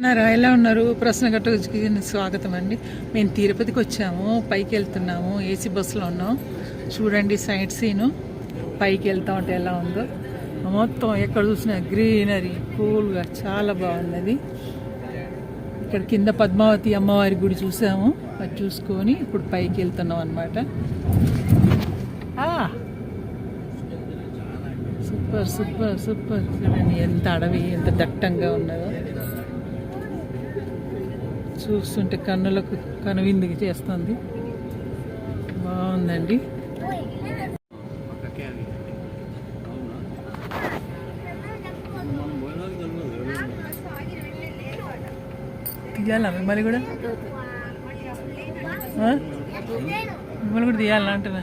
ఉన్నారా ఎలా ఉన్నారు? ప్రశ్న గట్టకి స్వాగతం అండి. మేము తిరుపతికి వచ్చాము పైకి వెళ్తున్నాము ఏసీ బస్సులో ఉన్నాం. చూడండి సైడ్ సీను. పైకి వెళ్తా ఉంటే ఎలా ఉందో. మొత్తం ఎక్కడ చూసినా గ్రీనరీ కూల్గా చాలా బాగున్నది ఇక్కడ కింద పద్మావతి అమ్మవారి గుడి చూసాము. అది చూసుకొని ఇప్పుడు పైకి వెళ్తున్నాం అనమాట సూపర్ సూపర్ సూపర్. చూడండి ఎంత అడవి ఎంత దట్టంగా ఉన్నదో. చూస్తుంటే కన్నులకు కనువిందుకు చేస్తుంది. బాగుందండి. తీయాలా మిమ్మల్ని కూడా? మిమ్మల్ని కూడా తీయాలా అంటున్నా?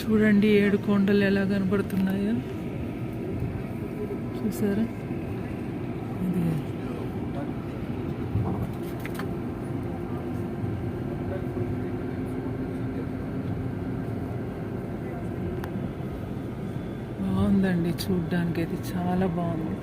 చూడండి ఏడు కొండలు ఎలా కనబడుతున్నాయో. చూసారా? ఇది. బాగుందండి చూడ్డానికి అయితే చాలా బాగుంది.